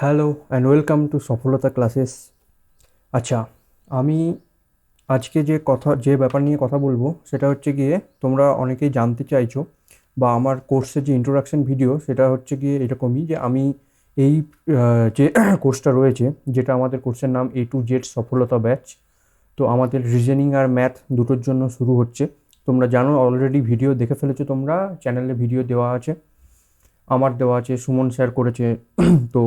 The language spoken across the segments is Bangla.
Hello and welcome to Safalta classes আচ্ছা আমি আজকে যে কথা, যে ব্যাপার নিয়ে কথা বলব, সেটা হচ্ছে গিয়ে তোমরা অনেকেই জানতে চাইছো বা আমার কোর্সের যে ইন্ট্রোডাকশন ভিডিও সেটা হচ্ছে গিয়ে এরকমই যে আমি এই যে কোর্সটা রয়েছে, যেটা আমাদের কোর্সের নাম A to Z Safalta batch তো আমাদের রিজনিং আর ম্যাথ দুটোর জন্য শুরু হচ্ছে। তোমরা জানো অলরেডি ভিডিও দেখে ফেলেছো তোমরা চ্যানেলে ভিডিও দেওয়া আছে। আমার দেওয়া আছে, সুমন স্যার করেছে। তো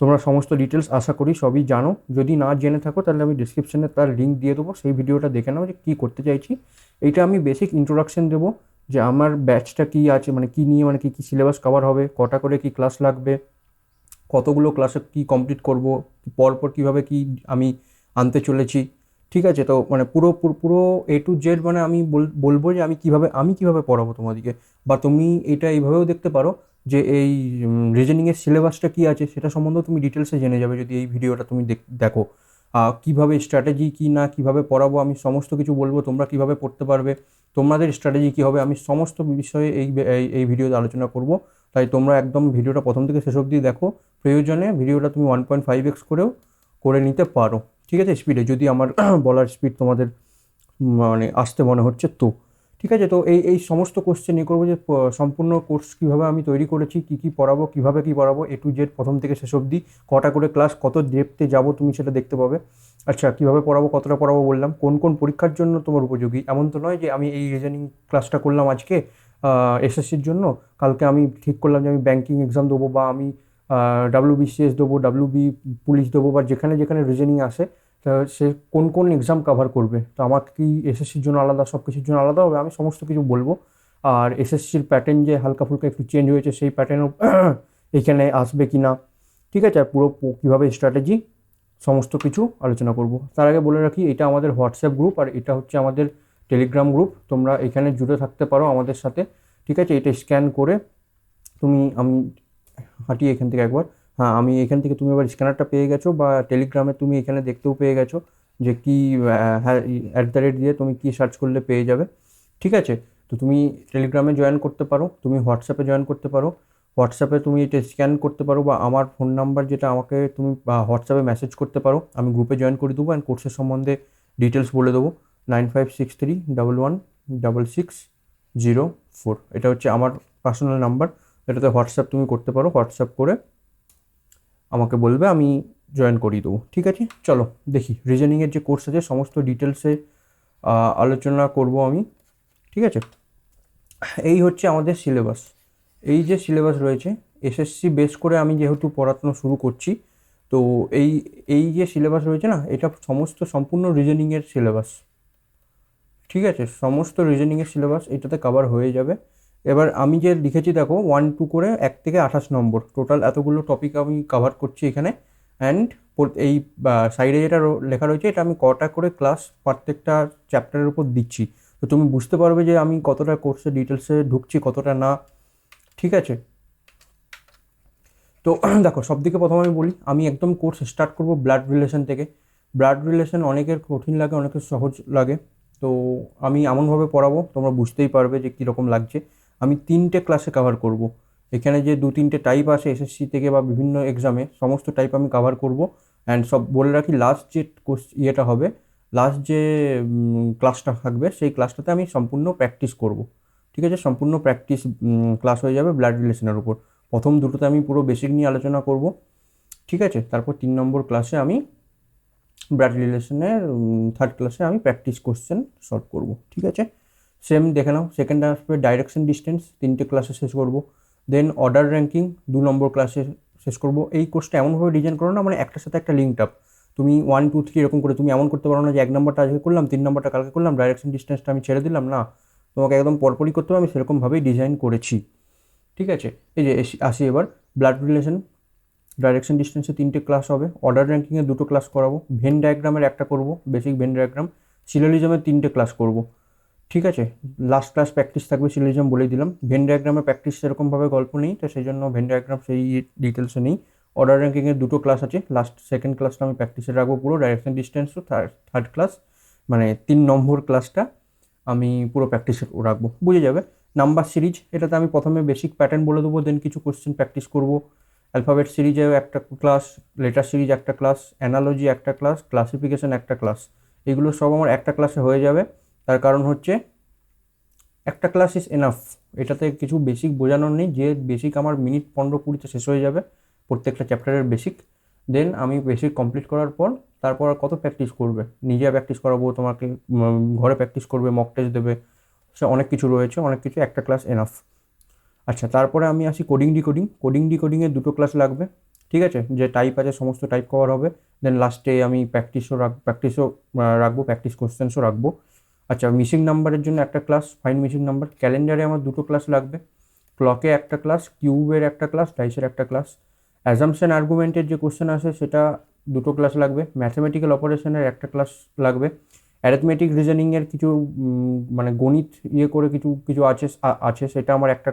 তোমরা সমস্ত ডিটেলস আশা করি সবই জানো। যদি না জেনে থাকো, তাহলে আমি ডিসক্রিপশনে তার লিঙ্ক দিয়ে দেবো। সেই ভিডিওটা দেখে নাও যে কী করতে চাইছি। এইটা আমি বেসিক ইন্ট্রোডাকশন দেবো যে আমার ব্যাচটা কী আছে মানে কী নিয়ে মানে কী কী সিলেবাস কভার হবে, কটা করে কী ক্লাস লাগবে, কতগুলো ক্লাসে কী কমপ্লিট করব, পরপর কীভাবে কী আমি আনতে চলেছি। ঠিক আছে? তো মানে পুরো পুরো এ টু জেড মানে আমি বল- বলব যে আমি কীভাবে আমি কীভাবে পড়াবো তোমাদেরকে। বা তুমি এটা এইভাবেও দেখতে পারো। যে এই রিজনিংয়ের সিলেবাসটা কী আছে সেটা সম্বন্ধেও তুমি ডিটেলসে জেনে যাবে যদি এই ভিডিওটা তুমি দেখ- কীভাবে স্ট্র্যাটেজি কী না, কীভাবে পড়াবো, আমি সমস্ত কিছু বলব, তোমরা কীভাবে পড়তে পারবে, তোমাদের স্ট্র্যাটেজি কী হবে, আমি সমস্ত বিষয়ে এই, এই- এই ভিডিওতে আলোচনা করব। তাই তোমরা একদম ভিডিওটা প্রথম থেকে শেষ অবধি দেখো। প্রয়োজনে ভিডিওটা তুমি ওয়ান পয়েন্ট ফাইভ এক্স করেও করে নিতে পারো। ঠিক আছে? স্পিডে যদি আমার বলার স্পিড তোমাদের মানে আসতে মনে হচ্ছে তো। ঠিক আছে? তো এই এই সমস্ত কোশ্চেন নিয়ে করব যে সম্পূর্ণ কোর্স কীভাবে আমি তৈরি করেছি, কী কী পড়াবো, কীভাবে কী পড়াবো এ টু জেড প্রথম থেকে শেষ অবধি, কটা করে ক্লাস কত ডেপতে যাব তুমি সেটা দেখতে পাবে। আচ্ছা কীভাবে পড়াবো, কতটা পড়াবো বললাম। কোন কোন পরীক্ষার জন্য তোমার উপযোগী? এমন তো নয় যে আমি এই রিজনিং ক্লাসটা করলাম আজকে এসএসসির জন্য। কালকে আমি ঠিক করলাম যে আমি ব্যাঙ্কিং এক্সাম দেবো বা আমি ডাব্লিউ বিসিএস দেবো ডাব্লিউ বি পুলিশ দেবো বা যেখানে যেখানে রিজনিং আসে তা সে কোন কোন এক্সাম কভার করবে? তো আমার কি এসএসসির জন্য আলাদা, সব কিছুর জন্য আলাদা হবে? আমি সমস্ত কিছু বলব। আর এসএসসির প্যাটার্ন যে হালকা ফুলকা একটু চেঞ্জ হয়েছে, সেই প্যাটার্নও এখানে আসবে কি না ঠিক আছে? আর পুরো কীভাবে স্ট্র্যাটেজি সমস্ত কিছু আলোচনা করব। তার আগে বলে রাখি, এটা আমাদের হোয়াটসঅ্যাপ গ্রুপ আর এটা হচ্ছে আমাদের টেলিগ্রাম গ্রুপ তোমরা এখানে জুড়ে থাকতে পারো আমাদের সাথে। ঠিক আছে? এটা স্ক্যান করে তুমি, আমি হাঁটি এখান থেকে একবার। হ্যাঁ আমি এখান থেকে তুমি এবার স্ক্যানারটা পেয়ে গেছো বা টেলিগ্রামে তুমি এখানে দেখতেও পেয়ে গেছো যে কি অ্যাট দ্য রেট দিয়ে তুমি কি সার্চ করলে পেয়ে যাবে। ঠিক আছে? তো তুমি টেলিগ্রামে জয়েন করতে পারো, তুমি হোয়াটসঅ্যাপে জয়েন করতে পারো। হোয়াটসঅ্যাপে তুমি এটা স্ক্যান করতে পারো বা আমার ফোন নাম্বার যেটা আমাকে তুমি হোয়াটসঅ্যাপে মেসেজ করতে পারো, আমি গ্রুপে জয়েন করে দেবো অ্যান্ড কোর্সের সম্বন্ধে ডিটেলস বলে দেবো। Nine five six three double one double six zero four এটা হচ্ছে আমার পার্সোনাল নাম্বার এটাতে হোয়াটসঅ্যাপ তুমি করতে পারো। হোয়াটসঅ্যাপ করে আমাকে বলবে, আমি জয়েন করিয়ে দেবো। ঠিক আছে? চলো, দেখি। রিজনিংয়ের যে কোর্স আছে, সমস্ত ডিটেলসে আলোচনা করব আমি। ঠিক আছে? এই হচ্ছে আমাদের সিলেবাস এই যে সিলেবাস রয়েছে এসএসসি বেস করে আমি যেহেতু পড়াশোনা শুরু করছি, তো এই এই যে সিলেবাস রয়েছে না, এটা সমস্ত সম্পূর্ণ রিজনিংয়ের সিলেবাস ঠিক আছে? সমস্ত রিজনিংয়ের সিলেবাস এটাতে কভার হয়ে যাবে। এবার আমি যে লিখেছি দেখো ওয়ান টু করে এক থেকে আঠাশ নম্বর। টোটাল এতগুলো টপিক আমি কাভার করছি এখানে। অ্যান্ড এই সাইডে যেটা লেখা রয়েছে, এটা আমি কটা করে ক্লাস প্রত্যেকটা চ্যাপ্টারের উপর দিচ্ছি। তো তুমি বুঝতে পারবে যে আমি কতটা কোর্সে ডিটেলসে ঢুকছি, কতটা না। ঠিক আছে? তো দেখো সব থেকে প্রথম আমি বলি, আমি একদম কোর্স স্টার্ট করব ব্লাড রিলেশন থেকে। ব্লাড রিলেশন অনেকের কঠিন লাগে, অনেকের সহজ লাগে। তো আমি এমনভাবে পড়াবো, তোমরা বুঝতেই পারবে যে কীরকম লাগছে। আমি তিনটে ক্লাসে কভার করব। এখানে যে দু তিনটে টাইপ আসে এসএসসি থেকে বা বিভিন্ন এক্সামে সমস্ত টাইপ আমি কভার করব। অ্যান্ড সব বলে রাখি লাস্ট যে ইয়েটা হবে লাস্ট যে ক্লাসটা থাকবে, সেই ক্লাসটাতে আমি সম্পূর্ণ প্র্যাকটিস করব। ঠিক আছে? সম্পূর্ণ প্র্যাকটিস ক্লাস হয়ে যাবে ব্লাড রিলেশনের উপর। প্রথম দুটোতে আমি পুরো বেসিক নিয়ে আলোচনা করব। ঠিক আছে? তারপর তিন নম্বর ক্লাসে আমি ব্লাড রিলেশনের থার্ড ক্লাসে আমি প্র্যাকটিস কোশ্চেন সলভ করব। ঠিক আছে? সেম দেখে নাও। সেকেন্ড আসবে ডাইরেকশন ডিস্টেন্স তিনটে ক্লাসে শেষ করব। দেন অর্ডার র্যাঙ্কিং দু নম্বর ক্লাসে শেষ করব। এই কোর্সটা এমনভাবে ডিজাইন করো না মানে একটার সাথে একটা লিঙ্ক আপ তুমি ওয়ান টু থ্রি এরকম করে তুমি এমন করতে পারো না যে এক নম্বরটা আজকে করলাম, তিন নম্বরটা কালকে করলাম ডাইরেকশন ডিস্টেন্সটা আমি ছেড়ে দিলাম, না। তোমাকে একদম পরপরই করতে হবে, আমি সেরকমভাবেই ডিজাইন করেছি। ঠিক আছে? এই যে আসি এবার। ব্লাড রিলেশন ডাইরেকশন ডিস্টেন্সে তিনটে ক্লাস হবে। অর্ডার র্যাঙ্কিংয়ে দুটো ক্লাস করাবো। ভেন ডায়াগ্রামের একটা করব বেসিক ভেন ডায়াগ্রাম সিলোলিজমের তিনটে ক্লাস করব। ঠিক আছে লাস্ট ক্লাস প্র্যাকটিস থাকবে সিলোলিজম বলেই দিলাম। ভেন ডায়াগ্রামে প্র্যাকটিস সেরকমভাবে গল্প নেই, তো সেই জন্য ভেন ডায়াগ্রাম সেই ডিটেলসে নেই। অর্ডার র্যাঙ্কিংয়ের দুটো ক্লাস আছে লাস্ট সেকেন্ড ক্লাসটা আমি প্র্যাকটিসে রাখব পুরো ডাইরেকশন ডিস্টেন্সও থার্ড ক্লাস মানে তিন নম্বর ক্লাসটা আমি পুরো প্র্যাকটিসে রাখব, বুঝে যাবে? নাম্বার সিরিজ এটাতে আমি প্রথমে বেসিক প্যাটার্ন বলে দেবো দেন কিছু কোশ্চেন প্র্যাকটিস করব। অ্যালফাবেট সিরিজেও একটা ক্লাস লেটার সিরিজ একটা ক্লাস অ্যানালজি একটা ক্লাস ক্লাসিফিকেশন একটা ক্লাস এগুলো সব আমার একটা ক্লাসে হয়ে যাবে। তার কারণ হচ্ছে একটা ক্লাস ইজ এনাফ এটাতে কিছু বেসিক বোঝানোর নেই। যে বেসিক আমার মিনিট পনেরো কুড়িতে শেষ হয়ে যাবে, প্রত্যেকটা চ্যাপ্টারের বেসিক দেন আমি বেসিক কমপ্লিট করার পর তারপর কত প্র্যাকটিস করবে? নিজে প্র্যাকটিস করাবো, তোমাকে ঘরে প্র্যাকটিস করবে মক টেস্ট দেবে, সে অনেক কিছু রয়েছে, অনেক কিছু, একটা ক্লাস এনাফ আচ্ছা তারপরে আমি আসি কোডিং ডিকোডিং কোডিং ডিকোডিংয়ের দুটো ক্লাস লাগবে, ঠিক আছে? যে টাইপ আছে, সমস্ত টাইপ কভার হবে। দেন লাস্টে আমি প্র্যাকটিসও রাখ প্র্যাকটিসও রাখব প্র্যাকটিস কোশ্চেন্সও রাখব। আচ্ছা মিসিং নাম্বারের জন্য একটা ক্লাস ফাইন মিসিং নাম্বার ক্যালেন্ডারে আমার দুটো ক্লাস লাগবে। ক্লকে একটা ক্লাস কিউবের একটা ক্লাস ডাইসের একটা ক্লাস অ্যাজামশন আর্গুমেন্টের যে কোশ্চেন আসে, সেটা দুটো ক্লাস লাগবে। ম্যাথমেটিক্যাল অপারেশনের একটা ক্লাস লাগবে। অ্যারিথমেটিক রিজনিংয়ের কিছু মানে গণিত ইয়ে করে কিছু কিছু আছে আছে, সেটা আমার একটা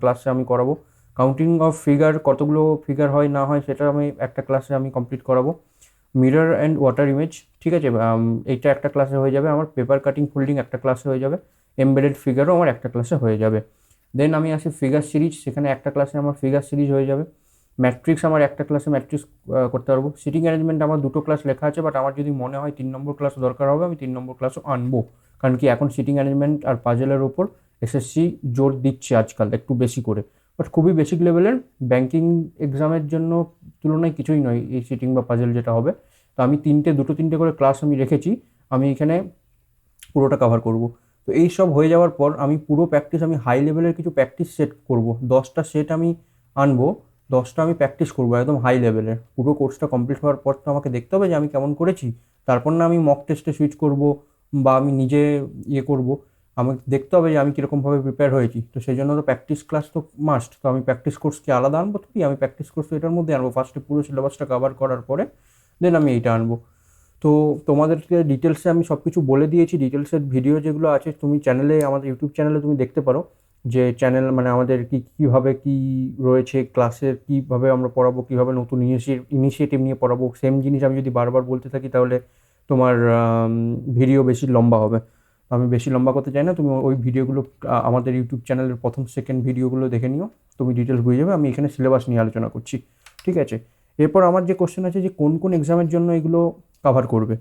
ক্লাসে আমি করাবো। কাউন্টিং অফ ফিগার কতগুলো ফিগার হয়, না হয়, সেটা আমি একটা ক্লাসে আমি কমপ্লিট করাবো। মিরর অ্যান্ড ওয়াটার ইমেজ, ঠিক আছে? এইটা একটা ক্লাসে হয়ে যাবে, আমার পেপার কাটিং ফোল্ডিং একটা ক্লাসে হয়ে যাবে এমবেডেড ফিগারও আমার একটা ক্লাসে হয়ে যাবে। দেন আমি আসি ফিগার সিরিজ সেখানে একটা ক্লাসে আমার ফিগার সিরিজ হয়ে যাবে। ম্যাট্রিক্স আমার একটা ক্লাসে ম্যাট্রিক্স করতে পারব। সিটিং অ্যারেঞ্জমেন্ট আমার দুটো ক্লাস লেখা আছে বাট আমার যদি মনে হয় তিন নম্বর ক্লাস দরকার হবে, আমি তিন নম্বর ক্লাসও আনব। কারণ কি, এখন সিটিং অ্যারেঞ্জমেন্ট আর পাজেলের ওপর এসএসসি জোর দিচ্ছে আজকাল, একটু বেশি করে। বাট খুবই বেসিক লেভেলের ব্যাংকিং এক্সামের জন্য তুলনায় কিছুই নয় এই সিটিং বা পাজেল যেটা হবে। তো আমি তিনটে, দুটো, তিনটে করে ক্লাস আমি রেখেছি, আমি এখানে পুরোটা কভার করব। তো এই সব হয়ে যাওয়ার পর আমি পুরো প্র্যাকটিস আমি হাই লেভেলের কিছু প্র্যাকটিস সেট করব। দশটা সেট আমি আনব, দশটা আমি প্র্যাকটিস করব একদম হাই লেভেলের পুরো কোর্সটা কমপ্লিট হওয়ার পর তো আমাকে দেখতে হবে যে আমি কেমন করেছি। তারপর না আমি মক টেস্টে সুইচ করব বা আমি নিজে ইয়ে করব। আমাকে দেখতে হবে যে আমি কীরকমভাবে প্রিপেয়ার হয়েছি। তো সেই জন্য তো প্র্যাকটিস ক্লাস তো মাস্ট তো আমি প্র্যাকটিস কোর্স কি আলাদা আনব তো কি আমি প্র্যাকটিস কোর্স তো এটার মধ্যে আনব। ফার্স্টে পুরো সিলেবাসটা কভার করার পরে দেন আমি এইটা আনব। তো তোমাদেরকে ডিটেলসে আমি সব কিছু বলে দিয়েছি। ডিটেলসের ভিডিও যেগুলো আছে তুমি চ্যানেলে আমাদের ইউটিউব চ্যানেলে তুমি দেখতে পারো যে চ্যানেল মানে আমাদের কি, কীভাবে কি রয়েছে ক্লাসের কীভাবে আমরা পড়াবো, কীভাবে নতুন ইনিশিয়েটিভ নিয়ে পড়াবো। সেম জিনিস আমি যদি বারবার বলতে থাকি তাহলে তোমার ভিডিও বেশি লম্বা হবে। আমি বেশি লম্বা করতে চাই না, তুমি ওই ভিডিওগুলো আমাদের ইউটিউব চ্যানেলের প্রথম সেকেন্ড ভিডিওগুলো দেখে নিও, তুমি ডিটেলস বুঝে যাবে, আমি এখানে সিলেবাস নিয়ে আলোচনা করছি, ঠিক আছে? এরপর আমার যে কোশ্চেন আছে যে কোন কোন এক্সামের জন্য এগুলো কভার করবে?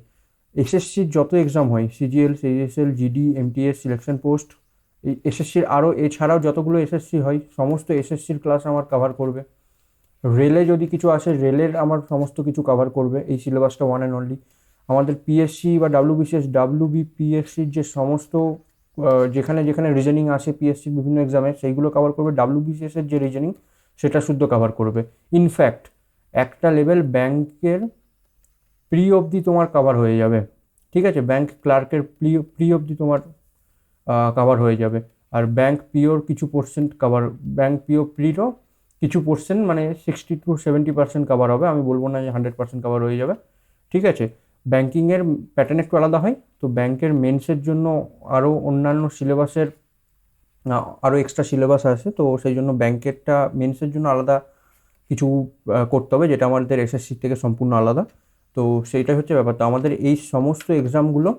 এসএসসির যত এক্সাম হয় CGL CSL GD MTS selection post এই এসএসসির আরও, এছাড়াও যতগুলো এসএসসি হয়, সমস্ত এসএসসির ক্লাস আমার কাভার করবে। রেলে যদি কিছু আসে, রেলের আমার সমস্ত কিছু কভার করবে, এই সিলেবাসটা ওয়ান অ্যান্ড অনলি আমাদের পিএসসি বা ডাব্লিউবিসিএস ডাব্লিউবি পিএসসির যে সমস্ত যেখানে যেখানে রিজনিং আসে পিএসসির বিভিন্ন এক্সামে সেইগুলো কভার করবে। ডাব্লিউবিসিএস এর যে রিজনিং সেটা শুদ্ধ কভার করবে। ইনফ্যাক্ট একটা লেভেল ব্যাংকের প্রি অবধি তোমার কভার হয়ে যাবে। ঠিক আছে? ব্যাংক ক্লার্কের প্রি প্রি অবধি তোমার কভার হয়ে যাবে। আর ব্যাংক পিওর কিছু পার্সেন্ট কভার ব্যাংক পিও প্রিরও কিছু পার্সেন্ট মানে sixty to seventy percent cover হবে। আমি বলব না যে হান্ড্রেড পার্সেন্ট কভার হয়ে যাবে। ঠিক আছে? ব্যাংকিংয়ের প্যাটার্ন একটু আলাদা হয়। তো ব্যাংকের মেন্সের জন্য আরও অন্যান্য সিলেবাসের আরও এক্সট্রা সিলেবাস আছে। তো সেই জন্য ব্যাংকেরটা মেন্সের জন্য আলাদা কিছু করতে হবে, যেটা আমাদের এসএসসি থেকে সম্পূর্ণ আলাদা। তো সেইটাই হচ্ছে ব্যাপার। তো আমাদের এই সমস্ত এক্সামগুলো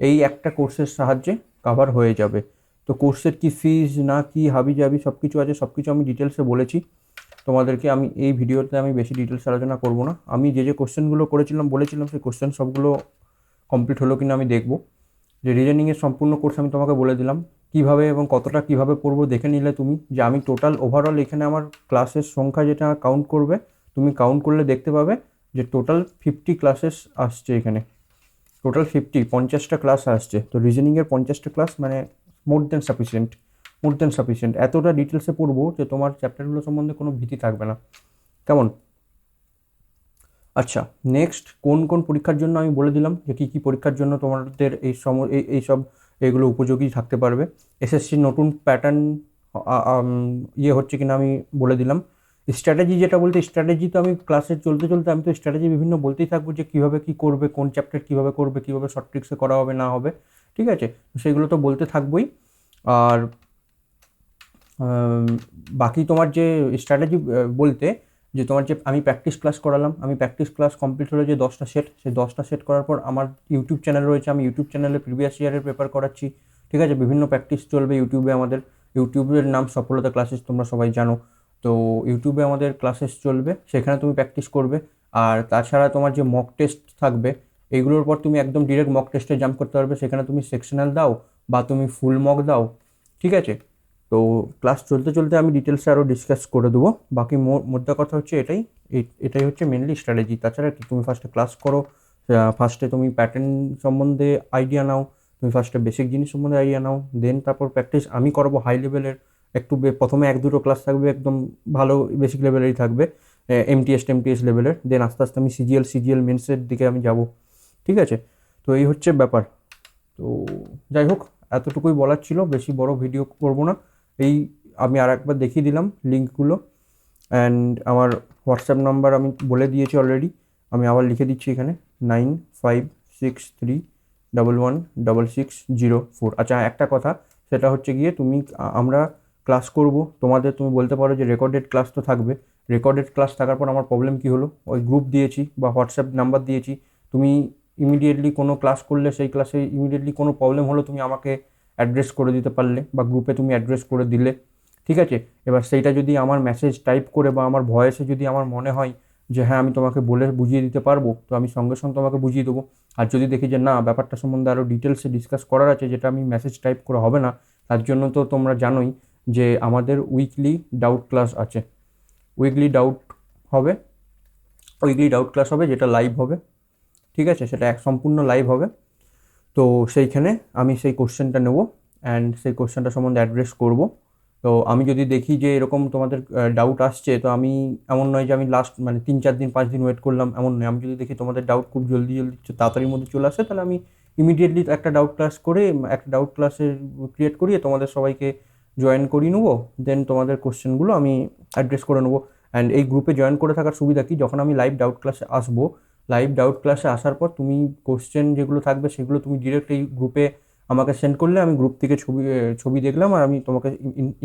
এই একটা কোর্সের সাহায্যে কভার হয়ে যাবে। তো কোর্সের কি ফিজ না কি হাবি জাবি সব কিছু আছে সব কিছু আমি ডিটেলসে বলেছি। তোমাদেরকে আমি এই ভিডিওতে আমি বেশি ডিটেলস আলোচনা করব না। আমি যে যে কোশ্চেনগুলো করেছিলাম, বলেছিলাম, সেই কোশ্চেন সবগুলো কমপ্লিট হলো কিনা আমি দেখব। যে রিজনিংয়ের সম্পূর্ণ কোর্স আমি তোমাকে বলে দিলাম। কীভাবে এবং কতটা কীভাবে পড়ব দেখে নিলে তুমি। যে আমি টোটাল ওভারঅল এখানে আমার ক্লাসের সংখ্যা যেটা কাউন্ট করবে, তুমি কাউন্ট করলে দেখতে পাবে যে টোটাল ফিফটি ক্লাসেস আসছে এখানে। টোটাল ফিফটি পঞ্চাশটা ক্লাস আসছে। তো রিজনিংয়ের পঞ্চাশটা ক্লাস মানে মোর দেন সাফিসিয়েন্ট মোর দেন সাফিসিয়েন্ট এতটা ডিটেলসে পড়ব যে তোমার চ্যাপ্টারগুলো সম্বন্ধে কোনো ভীতি থাকবে না। কেমন? আচ্ছা নেক্সট কোন কোন পরীক্ষার জন্য আমি বলে দিলাম যে কী কী পরীক্ষার জন্য তোমাদের এই সম, এই সব এগুলো উপযোগী থাকতে পারবে। এসএসসি নতুন প্যাটার্ন ইয়ে হচ্ছে কিনা আমি বলে দিলাম। স্ট্র্যাটেজি যেটা বলতে স্ট্র্যাটেজি তো আমি ক্লাসে চলতে চলতে আমি তো স্ট্র্যাটেজি বিভিন্ন বলতেই থাকব যে কীভাবে কী করবে, কোন চ্যাপ্টার কীভাবে করবে, কীভাবে শর্ট ট্রিক্সে করা হবে, না হবে, ঠিক আছে? সেগুলো তো বলতে থাকবোই। আর বাকি তোমার যে স্ট্র্যাটেজি বলতে যে তোমার যে আমি প্র্যাকটিস ক্লাস করালাম, আমি প্র্যাকটিস ক্লাস কমপ্লিট হলো যে দশটা সেট সেই দশটা সেট করার পর আমার ইউটিউব চ্যানেল রয়েছে, আমি ইউটিউব চ্যানেলে প্রিভিয়াস ইয়ারের পেপার করাচ্ছি। ঠিক আছে, বিভিন্ন প্র্যাকটিস চলবে ইউটিউবে আমাদের। ইউটিউবের নাম সফলতা ক্লাসেস তোমরা সবাই জানো। তো ইউটিউবে আমাদের ক্লাসেস চলবে, সেখানে তুমি প্র্যাকটিস করবে। আর তাছাড়া তোমার যে মক টেস্ট থাকবে এইগুলোর পর তুমি একদম ডিরেক্ট মক টেস্টে জাম্প করতে পারবে। সেখানে তুমি সেকশনাল দাও বা তুমি ফুল মক দাও। ঠিক আছে? তো ক্লাস চলতে চলতে আমি ডিটেলসে আরও ডিসকাস করে দেবো। বাকি মোদ্দা কথা হচ্ছে এটাই। এটাই হচ্ছে মেনলি স্ট্র্যাটেজি তাছাড়া কি তুমি ফার্স্টে ক্লাস করো ফার্স্টে তুমি প্যাটার্ন সম্বন্ধে আইডিয়া নাও, তুমি ফার্স্টে বেসিক জিনিস সম্বন্ধে আইডিয়া নাও দেন তারপর প্র্যাকটিস আমি করব হাই লেভেলের একটু প্রথমে এক দুটো ক্লাস থাকবে, একদম ভালো বেসিক লেভেলেরই থাকবে এমটিএস টেমটিএস লেভেলের দেন আস্তে আস্তে আমি সিজিএল সিজিএল মেন্সের দিকে আমি যাব। ঠিক আছে? তো এই হচ্ছে ব্যাপার। তো যাই হোক, এতটুকুই বলার ছিল। বেশি বড় ভিডিও করব না। এই আমি আর একবার দেখিয়ে দিলাম লিঙ্কগুলো অ্যান্ড আমার হোয়াটসঅ্যাপ নাম্বার আমি বলে দিয়েছি অলরেডি আমি আবার লিখে দিচ্ছি এখানে nine five six three double one double six zero four আচ্ছা একটা কথা, সেটা হচ্ছে গিয়ে তুমি, আমরা ক্লাস করব, তোমাদের তুমি বলতে পারো যে রেকর্ডেড ক্লাস তো থাকবে। রেকর্ডেড ক্লাস থাকার পর আমার প্রবলেম কী হলো? ওই গ্রুপ দিয়েছি বা হোয়াটসঅ্যাপ নাম্বার দিয়েছি। তুমি ইমিডিয়েটলি কোনো ক্লাস করলে, সেই ক্লাসে ইমিডিয়েটলি কোনো প্রবলেম হলো? তুমি আমাকে অ্যাড্রেস করে দিতে পারলে বা গ্রুপে তুমি অ্যাড্রেস করে দিলে, ঠিক আছে? এবার সেইটা যদি আমার মেসেজ টাইপ করে বা আমার ভয়েসে যদি আমার মনে হয় যে হ্যাঁ আমি তোমাকে বলে বুঝিয়ে দিতে পারব, তো আমি সঙ্গে সঙ্গে তোমাকে বুঝিয়ে দেবো। আর যদি দেখি যে না, ব্যাপারটা সম্বন্ধে আরও ডিটেলসে ডিসকাস করার আছে, যেটা আমি মেসেজ টাইপ করে হবে না, তার জন্য তো তোমরা জানোই যে আমাদের উইকলি ডাউট ক্লাস আছে। উইকলি ডাউট হবে উইকলি ডাউট ক্লাস হবে, যেটা লাইভ হবে, ঠিক আছে? সেটা এক সম্পূর্ণ লাইভ হবে। তো সেইখানে আমি সেই কোশ্চেনটা নেব অ্যান্ড সেই কোশ্চেনটা সম্বন্ধে অ্যাড্রেস করব। তো আমি যদি দেখি যে এরকম তোমাদের ডাউট আসছে, তো আমি এমন নয় যে আমি লাস্ট মানে তিন চার দিন, পাঁচ দিন ওয়েট করলাম, এমন নয়। আমি যদি দেখি তোমাদের ডাউট খুব জলদি জলদি তাড়াতাড়ির মধ্যে চলে আসে, তাহলে আমি ইমিডিয়েটলি একটা ডাউট ক্লাস করে, একটা ডাউট ক্লাসের ক্রিয়েট করিয়ে তোমাদের সবাইকে জয়েন করিয়ে নেব। দেন তোমাদের কোশ্চেনগুলো আমি অ্যাড্রেস করে নেব। অ্যান্ড এই গ্রুপে জয়েন করে থাকার সুবিধা কি? যখন আমি লাইভ ডাউট ক্লাসে আসব লাইভ ডাউট ক্লাসে আসার পর তুমি কোশ্চেন যেগুলো থাকবে সেগুলো তুমি ডিরেক্ট এই গ্রুপে আমাকে সেন্ড করলে, আমি গ্রুপ থেকে ছবি ছবি দেখলাম আর আমি তোমাকে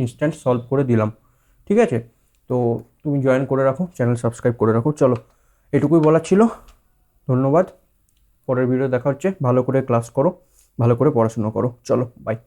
ইনস্ট্যান্ট সলভ করে দিলাম। ঠিক আছে? তো তুমি জয়েন করে রাখো চ্যানেল সাবস্ক্রাইব করে রাখো। চলো, এটুকুই বলার ছিল। ধন্যবাদ। পরের ভিডিও দেখা হচ্ছে। ভালো করে ক্লাস করো, ভালো করে পড়াশুনো করো। চলো বাই